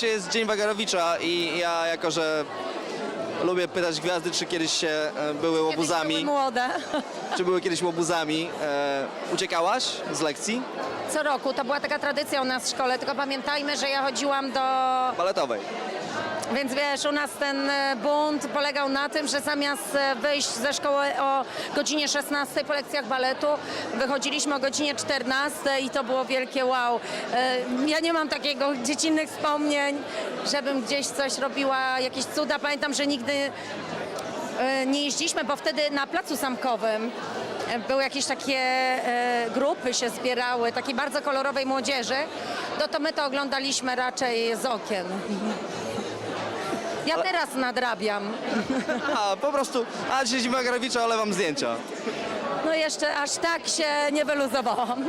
dzisiaj jest Dzień Wagarowicza i ja jako, że lubię pytać gwiazdy, czy kiedyś się e, były łobuzami, młode. czy były kiedyś łobuzami, e, uciekałaś z lekcji Co roku to była taka tradycja u nas w szkole, tylko pamiętajmy, że ja chodziłam do... baletowej. Więc wiesz, u nas ten e, bunt polegał na tym, że zamiast e, wyjść ze szkoły o godzinie 16 po lekcjach baletu, wychodziliśmy o godzinie 14 i to było wielkie wow. E, Ja nie mam takiego dziecinnych wspomnień, żebym gdzieś coś robiła, jakieś cuda. Pamiętam, że nigdy nie jeździliśmy, bo wtedy na placu zamkowym e, były jakieś takie grupy się zbierały, takiej bardzo kolorowej młodzieży, no to my to oglądaliśmy raczej z okien. Ja teraz nadrabiam. A, po prostu, a dzisiaj Dzień Wagarowicza, ale wam zdjęcia. No jeszcze aż tak się nie wyluzowałam.